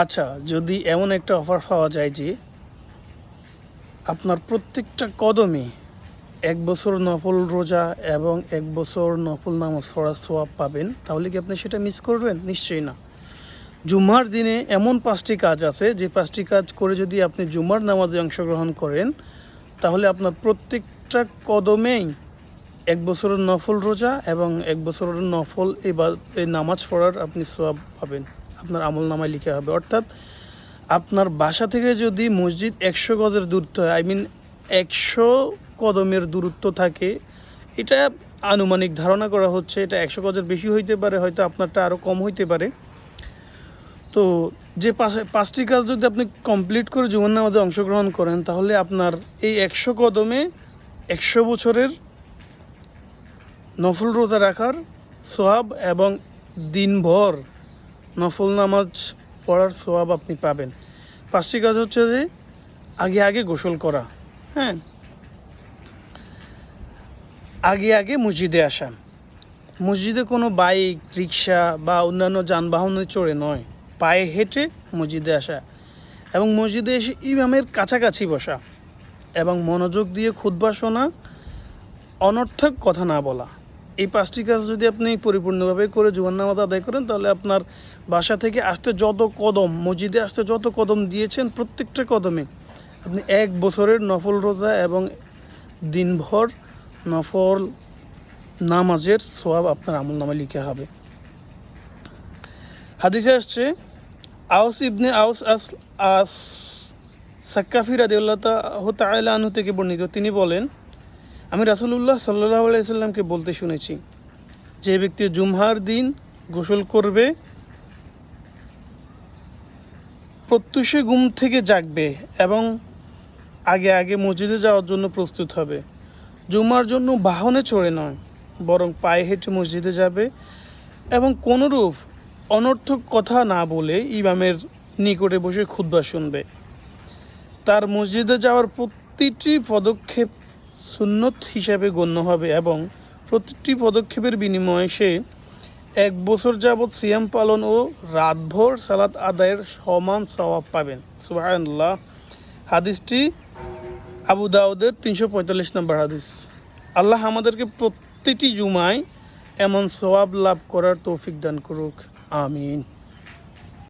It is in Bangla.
আচ্ছা যদি এমন একটা অফার পাওয়া যায় যে আপনার প্রত্যেকটা কদমে এক বছর নফল রোজা এবং এক বছর নফল নামাজ পড়ার সোয়াব পাবেন, তাহলে কি আপনি সেটা মিস করবেন? নিশ্চয়ই না। জুমার দিনে এমন পাঁচটি কাজ আছে, যে পাঁচটি কাজ করে যদি আপনি জুমার নামাজে অংশগ্রহণ করেন, তাহলে আপনার প্রত্যেকটা কদমেই এক বছরের নফল রোজা এবং এক বছরের নফল এই নামাজ পড়ার আপনি সোয়াব পাবেন। আপনার আমল নামায় লিখা হবে। অর্থাৎ আপনার বাসা থেকে যদি মসজিদ একশো গজের দূরত্ব হয় আই মিন একশো কদমের দূরত্ব থাকে, এটা আনুমানিক ধারণা করা হচ্ছে, এটা একশো গজের বেশি হইতে পারে, হয়তো আপনারটা আরও কম হইতে পারে। তো যে পাঁচটি কাজ যদি আপনি কমপ্লিট করে জীবন নামাজে অংশগ্রহণ করেন, তাহলে আপনার এই একশো কদমে একশো বছরের নফল রোজা রাখার সোয়াব এবং দিনভর নফল নামাজ পড়ার সোয়াব আপনি পাবেন। পাঁচটি কাজ হচ্ছে যে, আগে আগে গোসল করা হ্যাঁ? আগে আগে মসজিদে আসা। মসজিদে কোনো বাইক, রিক্সা বা অন্যান্য যানবাহনে চড়ে নয়। পায়ে হেঁটে মসজিদে আসা এবং মসজিদে এসে ইমামের কাছাকাছি বসা এবং মনোযোগ দিয়ে খুতবা শোনা, অনর্থক কথা না বলা। এই পাঁচটি কাজ যদি আপনি পরিপূর্ণভাবে করে জুয়ান নামাজ আদায় করেন, তাহলে আপনার বাসা থেকে আসতে যত কদম, মসজিদে আসতে যত কদম দিয়েছেন প্রত্যেকটা কদমে আপনি এক বছরের নফল রোজা এবং দিনভর নফল নামাজের সোয়াব আপনার আমল নামে লিখা হবে। হাদিসে আসছে আউস ইবনে আউস আস আস সাক্কাফি রাদিউল্লাহ তাআলা আনহু থেকে বর্ণিত। তিনি বলেন আমি রাসূলুল্লাহ সাল্লাল্লাহু আলাইহি সাল্লামকে বলতে শুনেছি, যে ব্যক্তি জুমহার দিন গোসল করবে, প্রত্যুষে ঘুম থেকে জাগবে এবং আগে আগে মসজিদে যাওয়ার জন্য প্রস্তুত হবে। জুমার জন্য বাহনে চড়ে নয়, বরং পায়ে হেঁটে মসজিদে যাবে এবং কোনোরূপ অনর্থক কথা না বলে ইমামের নিকটে বসে খুদ্া শুনবে। তার মসজিদে যাওয়ার প্রতিটি পদক্ষেপ সুন্নত হিসাবে গণ্য হবে এবং প্রতিটি পদক্ষেপের বিনিময়ে সে এক বছর যাবৎ সিয়াম পালন ও রাতভর সালাত আদায়ের সমান সওয়াব পাবেন। সুবহানাল্লাহ। হাদিসটি আবু দাউদের তিনশো পঁয়তাল্লিশ নম্বর হাদিস। আল্লাহ আমাদেরকে প্রতিটি জুমায় এমন সওয়াব লাভ করার তৌফিক দান করুক। আমিন।